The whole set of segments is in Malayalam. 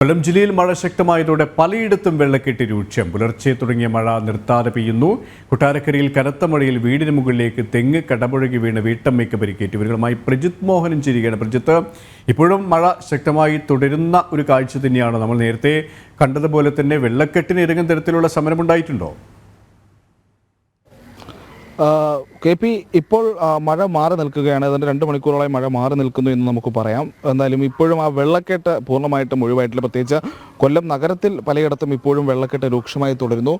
കൊല്ലം ജില്ലയിൽ മഴ ശക്തമായതോടെ പലയിടത്തും വെള്ളക്കെട്ട് രൂക്ഷം. പുലർച്ചെ തുടങ്ങിയ മഴ നിർത്താതെ പെയ്യുന്നു. കൊട്ടാരക്കരയിൽ കനത്ത മഴയിൽ വീടിന് മുകളിലേക്ക് തെങ്ങ് കടപുഴകി വീണ് വീട്ടമ്മയ്ക്ക് പരിക്കേറ്റു. ഇവരുമായി പ്രജിത് മോഹനും ചിരിക്കുകയാണ് പ്രജിത്ത് ഇപ്പോഴും മഴ ശക്തമായി തുടരുന്ന ഒരു കാഴ്ച തന്നെയാണ് നമ്മൾ നേരത്തെ കണ്ടതുപോലെ തന്നെ വെള്ളക്കെട്ടിന് ഇറങ്ങുന്ന തരത്തിലുള്ള സമരമുണ്ടായിട്ടുണ്ടോ? കെ പി ഇപ്പോൾ മഴ മാറി നിൽക്കുകയാണ്. അതിന്റെ രണ്ട് മണിക്കൂറോളായി മഴ മാറി നിൽക്കുന്നു എന്ന് നമുക്ക് പറയാം. എന്തായാലും ഇപ്പോഴും ആ വെള്ളക്കെട്ട് പൂർണമായിട്ടും ഒഴിവായിട്ടില്ല. പ്രത്യേകിച്ച് കൊല്ലം നഗരത്തിൽ പലയിടത്തും ഇപ്പോഴും വെള്ളക്കെട്ട് രൂക്ഷമായി തുടരുന്നു.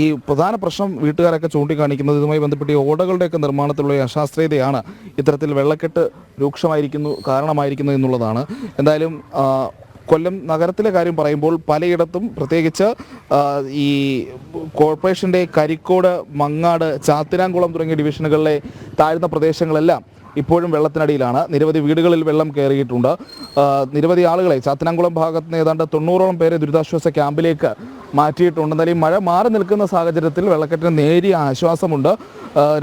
ഈ പ്രധാന പ്രശ്നം വീട്ടുകാരൊക്കെ ചൂണ്ടിക്കാണിക്കുന്നത് ഇതുമായി ബന്ധപ്പെട്ട് ഈ ഓടകളുടെയൊക്കെ നിർമ്മാണത്തിലുള്ള അശാസ്ത്രീയതയാണ് ഇത്തരത്തിൽ വെള്ളക്കെട്ട് രൂക്ഷമായിരിക്കുന്നു കാരണമായിരിക്കുന്നു എന്നുള്ളതാണ്. എന്തായാലും കൊല്ലം നഗരത്തിലെ കാര്യം പറയുമ്പോൾ പലയിടത്തും പ്രത്യേകിച്ച് ഈ കോർപ്പറേഷന്റെ കരിക്കോട് മങ്ങാട് ചാത്തിനാംകുളം തുടങ്ങിയ ഡിവിഷനുകളിലെ താഴ്ന്ന പ്രദേശങ്ങളെല്ലാം ഇപ്പോഴും വെള്ളത്തിനടിയിലാണ്. നിരവധി വീടുകളിൽ വെള്ളം കയറിയിട്ടുണ്ട്. നിരവധി ആളുകളെ ചാത്തനാംകുളം ഭാഗത്ത് നിന്ന് ഏതാണ്ട് തൊണ്ണൂറോളം പേരെ ദുരിതാശ്വാസ ക്യാമ്പിലേക്ക് മാറ്റിയിട്ടുണ്ട്. എന്നാലും മഴ മാറി നിൽക്കുന്ന സാഹചര്യത്തിൽ വെള്ളക്കെട്ടിന് നേരിയ ആശ്വാസമുണ്ട്.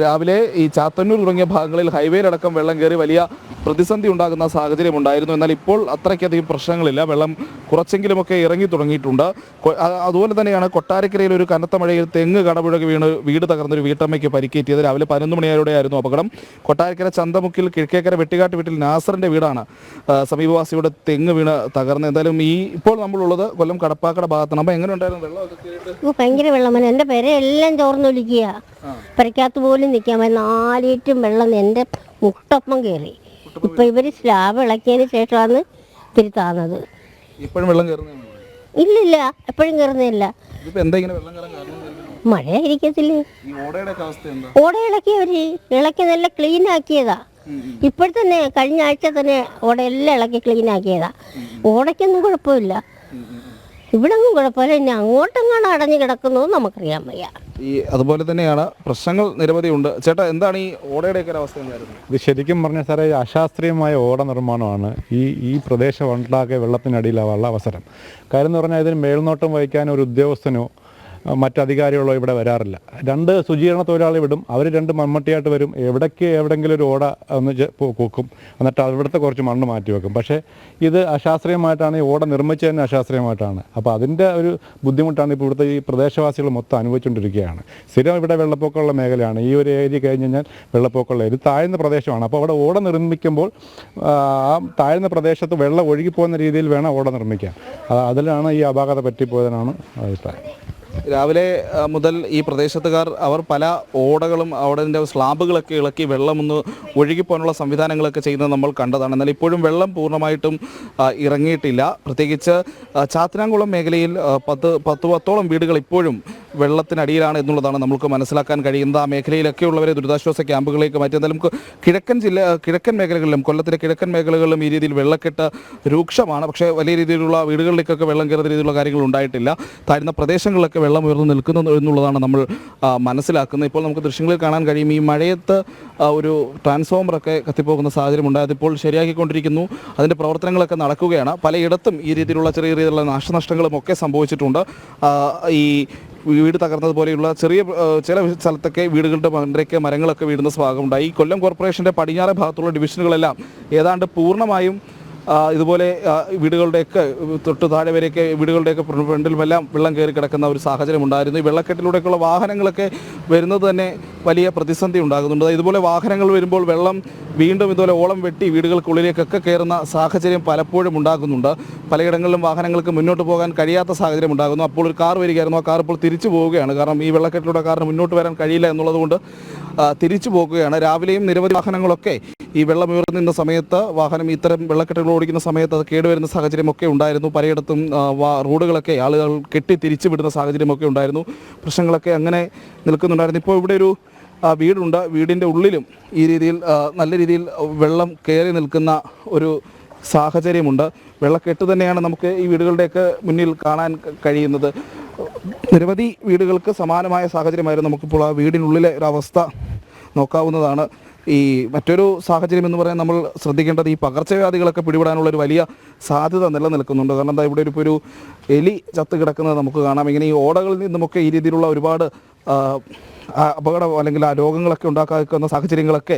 രാവിലെ ഈ ചാത്തന്നൂർ തുടങ്ങിയ ഭാഗങ്ങളിൽ ഹൈവേയിലടക്കം വെള്ളം കയറി വലിയ പ്രതിസന്ധി ഉണ്ടാകുന്ന സാഹചര്യം ഉണ്ടായിരുന്നു. എന്നാൽ ഇപ്പോൾ അത്രയ്ക്കധികം പ്രശ്നങ്ങളില്ല. വെള്ളം കുറച്ചെങ്കിലുമൊക്കെ ഇറങ്ങി തുടങ്ങിയിട്ടുണ്ട്. അതുപോലെ തന്നെയാണ് കൊട്ടാരക്കരയിൽ ഒരു കനത്ത മഴയിൽ തെങ്ങ് കടപുഴകി വീണ് വീട് തകർന്നൊരു വീട്ടമ്മയ്ക്ക് പരിക്കേറ്റിയത്. രാവിലെ പതിനൊന്ന് മണിയോടെയായിരുന്നു അപകടം. കൊട്ടാരക്കര ചന്തമുക്കിൽ കിഴക്കേക്കര വെട്ടിക്കാട്ട് വീട്ടിൽ നാസറിന്റെ വീടാണ്. സമീപവാസിയുടെ തെങ്ങ് വീണ് തകർന്നത് എന്തായാലും ഈ ഇപ്പോൾ നമ്മളുള്ളത് കൊല്ലം കടപ്പാക്കട ഭാഗത്താണ്. അപ്പോൾ എങ്ങനെ ഉണ്ടായിരുന്നു വെള്ളമൊക്കെ ഭയങ്കര വെള്ളം. എന്റെ പേരെല്ലാം എല്ലാം ചോർന്നൊലിക്കുക. പരിക്കാത്ത പോലും നിൽക്കാൻ നാലിറ്റും വെള്ളം എന്റെ മുട്ടൊപ്പം കയറി. ഇപ്പൊ ഇവർ സ്ലാബ് ഇളക്കിയതിന് ശേഷമാണ് ഇത്തിരി താന്നത്. ഇപ്പോഴും വെള്ളം കയറുന്നതാണ് ഇല്ലില്ല എപ്പോഴും കയറുന്നില്ല ഇതിപ്പോൾ എന്താ ഇങ്ങനെ വെള്ളം കയറാൻ കാരണം എന്തായിരിക്കും? മഴയായിരിക്കത്തില്ലേ? ഈ ഓടയുടെ ഒക്കെ അവസ്ഥ എന്താ? ഓട ഇളക്കിയവര് ഇളക്കി നല്ല ക്ലീൻ ആക്കിയതാ. ഇപ്പോൾ തന്നെ കഴിഞ്ഞ ആഴ്ച തന്നെ ഓട എല്ലാം ഇളക്കി ക്ലീൻ ആക്കിയതാ. ഓടയ്ക്കൊന്നും കുഴപ്പമില്ല. ഇവിടെ ഒന്നും കുഴപ്പമില്ല. ഇനി അങ്ങോട്ടെങ്ങാണ് അടഞ്ഞു കിടക്കുന്നു നമുക്കറിയാൻ വയ്യ. ഈ അതുപോലെ തന്നെയാണ് പ്രശ്നങ്ങൾ നിരവധിയുണ്ട് ചേട്ടാ എന്താണ് ഈ ഓടയുടെ ഒക്കെ അവസ്ഥ ഇത് ശരിക്കും പറഞ്ഞ സാറേ അശാസ്ത്രീയമായ ഓട നിർമ്മാണമാണ് ഈ ഈ പ്രദേശം ഉണ്ടാക്കിയ വെള്ളത്തിനടിയിലാവാനുള്ള അവസരം. കാര്യം എന്ന് പറഞ്ഞാൽ ഇതിന് മേൽനോട്ടം വഹിക്കാൻ ഒരു ഉദ്യോഗസ്ഥനോ മറ്റധികാരികളോ ഇവിടെ വരാറില്ല. രണ്ട് ശുചീകരണ തൊഴിലാളി വിടും. അവർ രണ്ട് മൺമട്ടിയായിട്ട് വരും. എവിടേക്ക് എവിടെങ്കിലും ഒരു ഓട ഒന്ന് കൂക്കും എന്നിട്ട് അവിടുത്തെ കുറച്ച് മണ്ണ് മാറ്റി വെക്കും. പക്ഷേ ഇത് അശാസ്ത്രീയമായിട്ടാണ് ഈ ഓട നിർമ്മിച്ചത് തന്നെ അശാസ്ത്രീയമായിട്ടാണ്. അപ്പോൾ അതിന്റെ ഒരു ബുദ്ധിമുട്ടാണ് ഇപ്പോൾ ഇവിടുത്തെ ഈ പ്രദേശവാസികൾ മൊത്തം അനുഭവിച്ചുകൊണ്ടിരിക്കുകയാണ്. സ്ഥിരം ഇവിടെ വെള്ളപ്പൊക്കമുള്ള മേഖലയാണ്. ഈ ഒരു ഏരിയ കഴിഞ്ഞ് കഴിഞ്ഞാൽ വെള്ളപ്പൊക്കമുള്ള ഒരു താഴ്ന്ന പ്രദേശമാണ്. അപ്പോൾ അവിടെ ഓട നിർമ്മിക്കുമ്പോൾ ആ താഴ്ന്ന പ്രദേശത്ത് വെള്ളം ഒഴുകിപ്പോകുന്ന രീതിയിൽ വേണം ഓട നിർമ്മിക്കാൻ. അത് അതിലാണ് ഈ അപാകത പറ്റിപ്പോയതെന്നാണ് അഭിപ്രായം. രാവിലെ മുതൽ ഈ പ്രദേശത്തുകാർ അവർ പല ഓടകളും അവിടെ സ്ലാബുകളൊക്കെ ഇളക്കി വെള്ളം ഒന്ന് ഒഴുകിപ്പോകാനുള്ള സംവിധാനങ്ങളൊക്കെ ചെയ്യുന്നത് നമ്മൾ കണ്ടതാണ്. എന്നാൽ ഇപ്പോഴും വെള്ളം പൂർണമായിട്ടും ഇറങ്ങിയിട്ടില്ല. പ്രത്യേകിച്ച് ചാത്തനാംകുളം മേഖലയിൽ പത്ത് പത്ത് പത്തോളം വീടുകൾ ഇപ്പോഴും വെള്ളത്തിനടിയിലാണ് എന്നുള്ളതാണ് നമുക്ക് മനസ്സിലാക്കാൻ കഴിയുന്നത്. ആ മേഖലയിലൊക്കെ ഉള്ളവരെ ദുരിതാശ്വാസ ക്യാമ്പുകളിലേക്ക് മാറ്റി. എന്തായാലും കിഴക്കൻ ജില്ല കിഴക്കൻ മേഖലകളിലും കൊല്ലത്തിലെ കിഴക്കൻ മേഖലകളിലും ഈ രീതിയിൽ വെള്ളക്കെട്ട് രൂക്ഷമാണ്. പക്ഷേ വലിയ രീതിയിലുള്ള വീടുകളിലേക്കൊക്കെ വെള്ളം കയറുന്ന രീതിയിലുള്ള കാര്യങ്ങൾ ഉണ്ടായിട്ടില്ല. താഴ്ന്ന പ്രദേശങ്ങളിലൊക്കെ വെള്ളം ഉയർന്നു നിൽക്കുന്നു എന്നുള്ളതാണ് നമ്മൾ മനസ്സിലാക്കുന്നത്. ഇപ്പോൾ നമുക്ക് ദൃശ്യങ്ങളിൽ കാണാൻ കഴിയും ഈ മഴയത്ത് ഒരു ട്രാൻസ്ഫോമറൊക്കെ കത്തിപ്പോകുന്ന സാഹചര്യം ഉണ്ട് അതിപ്പോൾ ശരിയാക്കിക്കൊണ്ടിരിക്കുന്നു. അതിന്റെ പ്രവർത്തനങ്ങളൊക്കെ നടക്കുകയാണ്. പലയിടത്തും ഈ രീതിയിലുള്ള ചെറിയ രീതിയിലുള്ള നാശനഷ്ടങ്ങളും ഒക്കെ സംഭവിച്ചിട്ടുണ്ട്. ഈ വീട് തകർന്നതുപോലെയുള്ള ചെറിയ ചില സ്ഥലത്തൊക്കെ വീടുകളുടെ മണ്ടയ്ക്ക് മരങ്ങളൊക്കെ വീഴുന്ന ഭാഗമുണ്ടായി. ഈ കൊല്ലം കോർപ്പറേഷന്റെ പടിഞ്ഞാറ് ഭാഗത്തുള്ള ഡിവിഷനുകളെല്ലാം ഏതാണ്ട് പൂർണമായും ഇതുപോലെ വീടുകളുടെയൊക്കെ തൊട്ട് താഴെ വരെയൊക്കെ വീടുകളുടെയൊക്കെ ഫ്രണ്ടിലുമെല്ലാം വെള്ളം കയറി കിടക്കുന്ന ഒരു സാഹചര്യം ഉണ്ടായിരുന്നു. ഈ വെള്ളക്കെട്ടിലൂടെയൊക്കെയുള്ള വാഹനങ്ങളൊക്കെ വരുന്നത് തന്നെ വലിയ പ്രതിസന്ധി ഉണ്ടാകുന്നുണ്ട്. ഇതുപോലെ വാഹനങ്ങൾ വരുമ്പോൾ വെള്ളം വീണ്ടും ഇതുപോലെ ഓളം വെട്ടി വീടുകൾക്കുള്ളിലേക്കൊക്കെ കയറുന്ന സാഹചര്യം പലപ്പോഴും ഉണ്ടാകുന്നുണ്ട്. പലയിടങ്ങളിലും വാഹനങ്ങൾക്ക് മുന്നോട്ട് പോകാൻ കഴിയാത്ത സാഹചര്യം ഉണ്ടാകുന്നു. അപ്പോൾ ഒരു കാർ വരികയായിരുന്നു. ആ കാർ ഇപ്പോൾ തിരിച്ചു പോവുകയാണ്. കാരണം ഈ വെള്ളക്കെട്ടിലൂടെ കാറിന് മുന്നോട്ട് വരാൻ കഴിയില്ല എന്നുള്ളതുകൊണ്ട് തിരിച്ചു പോകുകയാണ് രാവിലെയും നിരവധി വാഹനങ്ങളൊക്കെ ഈ വെള്ളം ഉയർന്നിരുന്ന സമയത്ത് വാഹനം ഇത്തരം വെള്ളക്കെട്ടുകൾ ഓടിക്കുന്ന സമയത്ത് അത് കേടുവരുന്ന സാഹചര്യമൊക്കെ ഉണ്ടായിരുന്നു. പലയിടത്തും റോഡുകളൊക്കെ ആളുകൾ കെട്ടി തിരിച്ചു വിടുന്ന സാഹചര്യമൊക്കെ ഉണ്ടായിരുന്നു. പ്രശ്നങ്ങളൊക്കെ അങ്ങനെ നിൽക്കുന്നുണ്ടായിരുന്നു. ഇപ്പോൾ ഇവിടെ ഒരു വീടുണ്ട്. വീടിന്റെ ഉള്ളിലും ഈ രീതിയിൽ നല്ല രീതിയിൽ വെള്ളം കയറി നിൽക്കുന്ന ഒരു സാഹചര്യമുണ്ട്. വെള്ളക്കെട്ട് തന്നെയാണ് നമുക്ക് ഈ വീടുകളുടെയൊക്കെ മുന്നിൽ കാണാൻ കഴിയുന്നത്. നിരവധി വീടുകൾക്ക് സമാനമായ സാഹചര്യമായിരുന്നു നമുക്കിപ്പോൾ ആ വീടിനുള്ളിലെ ഒരവസ്ഥ നോക്കാവുന്നതാണ്. ഈ മറ്റൊരു സാഹചര്യം എന്ന് പറയാൻ നമ്മൾ ശ്രദ്ധിക്കേണ്ടത് ഈ പകർച്ചവ്യാധികളൊക്കെ പിടിപെടാനുള്ള ഒരു വലിയ സാധ്യത നിലനിൽക്കുന്നുണ്ട്. കാരണം എന്താ ഇവിടെ ഇപ്പോൾ ഒരു എലി ചത്ത് കിടക്കുന്നത് നമുക്ക് കാണാം. ഇങ്ങനെ ഈ ഓടകളിൽ നിന്നുമൊക്കെ ഈ രീതിയിലുള്ള ഒരുപാട് അപകടം അല്ലെങ്കിൽ ആ രോഗങ്ങളൊക്കെ ഉണ്ടാക്കാക്കുന്ന സാഹചര്യങ്ങളൊക്കെ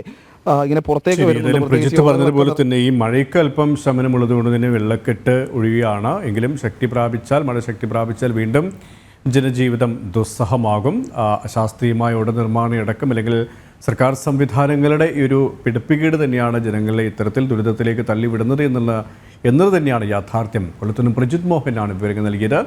ഇങ്ങനെ പുറത്തേക്ക് പ്രജിത്ത് പറഞ്ഞതുപോലെ തന്നെ ഈ മഴയ്ക്ക് അല്പം ശമനമുള്ളത് കൊണ്ട് തന്നെ വെള്ളക്കെട്ട് ഒഴിയുകയാണ് എങ്കിലും ശക്തി പ്രാപിച്ചാൽ മഴ ശക്തി പ്രാപിച്ചാൽ വീണ്ടും ജനജീവിതം ദുസ്സഹമാകും. ശാസ്ത്രീയമായ ഉടനിർമ്മാണം അടക്കം അല്ലെങ്കിൽ സർക്കാർ സംവിധാനങ്ങളുടെ ഈ ഒരു പിടിപ്പിക്കേട് തന്നെയാണ് ജനങ്ങളെ ഇത്തരത്തിൽ ദുരിതത്തിലേക്ക് തള്ളിവിടുന്നത് എന്നുള്ള എന്നത് തന്നെയാണ് യാഥാർത്ഥ്യം. കൊല്ലത്തുനിന്നും പ്രജിത് മോഹനാണ് വിവരങ്ങൾ നൽകിയത്.